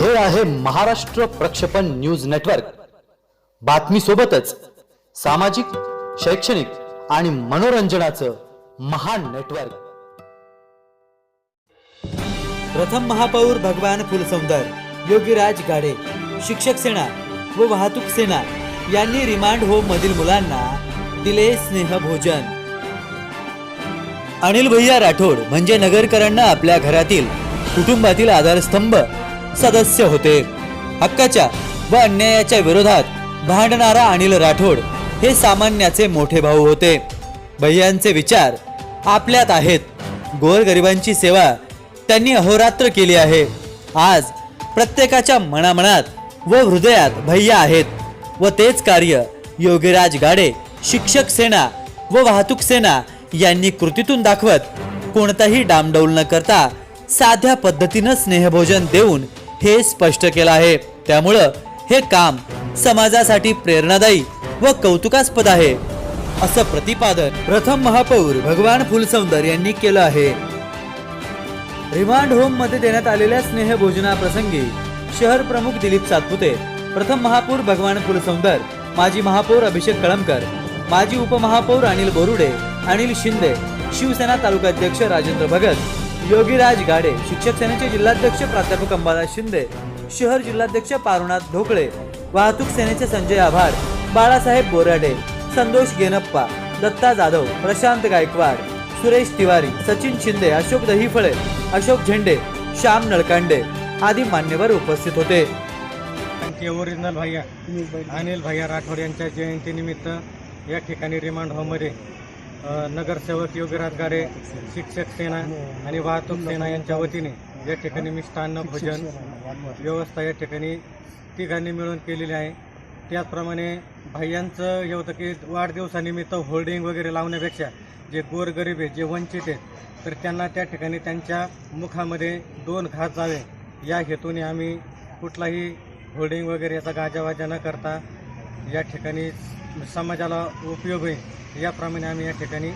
हे आहे महाराष्ट्र प्रक्षेपण न्यूज नेटवर्क. बातमी सोबतच सामाजिक शैक्षणिक आणि मनोरंजनाचं महान नेटवर्क. प्रथम महापौर भगवान फुलसौंदर योगीराज गाडे शिक्षक सेना व वाहतूक सेना यांनी रिमांड होम मधील मुलांना दिले स्नेहभोजन अनिल भैया राठोड म्हणजे नगरकरांना आपल्या घरातील कुटुंबातील आधारस्तंभ सदस्य होते. हक्काच्या व अन्यायाच्या विरोधात भांडणारा अनिल राठोड हे सामान्याचे मोठे भाऊ होते. भैयांचे विचार आपल्यात आहेत. गोरगरिबांची सेवा त्यांनी अहोरात्र केली आहे. आज प्रत्येकाच्या मनामनात व हृदयात भैया आहेत व तेच कार्य योगीराज गाडे शिक्षक सेना व वाहतूक सेना यांनी कृतीतून दाखवत कोणताही डामडौल न करता साध्या पद्धतीनं स्नेहभोजन देऊन हे स्पष्ट केलं आहे. त्यामुळं हे काम समाजासाठी प्रेरणादायी व कौतुकास्पद आहे असं प्रतिपादन प्रथम महापौर भगवान फुलसौंदर यांनी केलं आहे. रिमांड होममध्ये देण्यात आलेल्या स्नेहभोजनाप्रसंगी शहर प्रमुख दिलीप सातपुते प्रथम महापौर भगवान फुलसौंदर माजी महापौर अभिषेक कळमकर माजी उपमहापौर अनिल बोरुडे अनिल शिंदे शिवसेना तालुकाध्यक्ष राजेंद्र भगत योगीराज गाडे शिक्षक सेनेचे जिल्हाध्यक्ष प्राध्यापक अंबादास शिंदे शहर जिल्हाध्यक्ष पारुनाथ ढोकळे वाहतूक सेनेचे संजय आभार बाळासाहेब बोराडे संतोष गेनप्पा दत्ता जाधव प्रशांत गायकवाड सुरेश तिवारी सचिन शिंदे अशोक दहीफळे अशोक झेंडे श्याम नळकांडे आदी मान्यवर उपस्थित होते. त्यांचे ओरिजिनल भैया अनिल भैया. राठोड यांच्या जयंतीनिमित्त या ठिकाणी रिमांड होममध्ये नगरसेवक योगीराज गाडे शिक्षक सेना आणि वाहतूक सेना यांच्या वतीने या ठिकाणी मिष्टान्न भोजन व्यवस्था या ठिकाणी तिघांनी मिळून केलेली आहे. त्याचप्रमाणे भैयांचं हे होतं की वाढदिवसानिमित्त होल्डिंग वगैरे लावण्यापेक्षा जे गोरगरीब आहे जे वंचित आहेत तर त्यांना त्या ठिकाणी त्यांच्या मुखामध्ये दोन घास जावे. या हेतूने आम्ही कुठलाही होल्डिंग वगैरे याचा गाजावाजा न करता या ठिकाणी समाजाला उपयोग होईल याप्रमाणे आम्ही या ठिकाणी